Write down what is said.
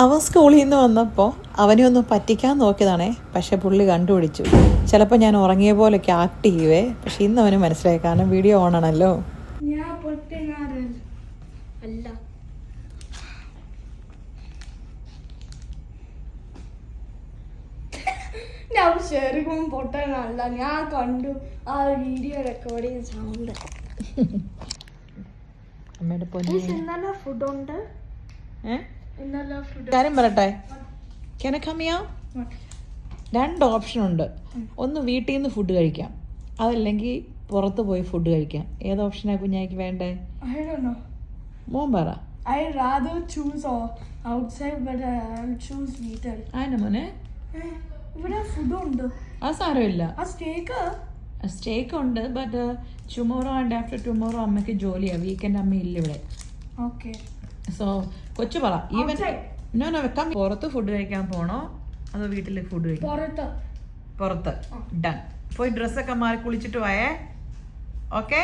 അവൻ സ്കൂളിൽ നിന്ന് വന്നപ്പോൾ അവനെ ഒന്ന് പറ്റിക്കാൻ നോക്കിയതാണേ. പക്ഷെ പുള്ളി കണ്ടുപിടിച്ചു. ചിലപ്പോൾ ഞാൻ ഉറങ്ങിയ പോലൊക്കെ ആക്ട് ചെയ്യുവേ. പക്ഷെ ഇന്ന് അവന് മനസ്സിലായി. കാരണം വീഡിയോ ഓൺ ആണല്ലോ. ഞാൻ കണ്ടു ആ വീഡിയോ റെക്കോർഡിങ് സൗണ്ട് അമ്മയുടെ പൊന്നി. ഫുഡുണ്ട് കാര്യം പറയട്ടെ. രണ്ട് ഓപ്ഷൻ ഉണ്ട്. ഒന്ന് വീട്ടിൽ നിന്ന് ഫുഡ് കഴിക്കാം. അതല്ലെങ്കിൽ പുറത്ത് പോയി ഫുഡ് കഴിക്കാം. ഏത് ഓപ്ഷനാ കുഞ്ഞായിക്ക് വേണ്ടേ. മോൻ പറ. മോനെ ഇവിടെ ഫുഡുണ്ട് ആ സാരമില്ല. ആ സ്റ്റേക്ക് സ്റ്റേക്ക് ഉണ്ട് but tomorrow and after tomorrow അമ്മയ്ക്ക് ജോലിയാണ് വീക്കെൻഡ് അമ്മ ഇല്ല ഇവിടെ. ഓക്കെ. സോ കൊച്ചു പറ ഈവൻ ഞാൻ നോ നോ വെക്കാം പുറത്ത് ഫുഡ് കഴിക്കാൻ പോണോ? അതോ വീട്ടിൽ ഫുഡ് കഴിക്കാം പുറത്ത്. പുറത്ത്. ഡൺ പോയി ഡ്രസ്സൊക്കെ മാറി കുളിച്ചിട്ട് പോയേ. ഓക്കെ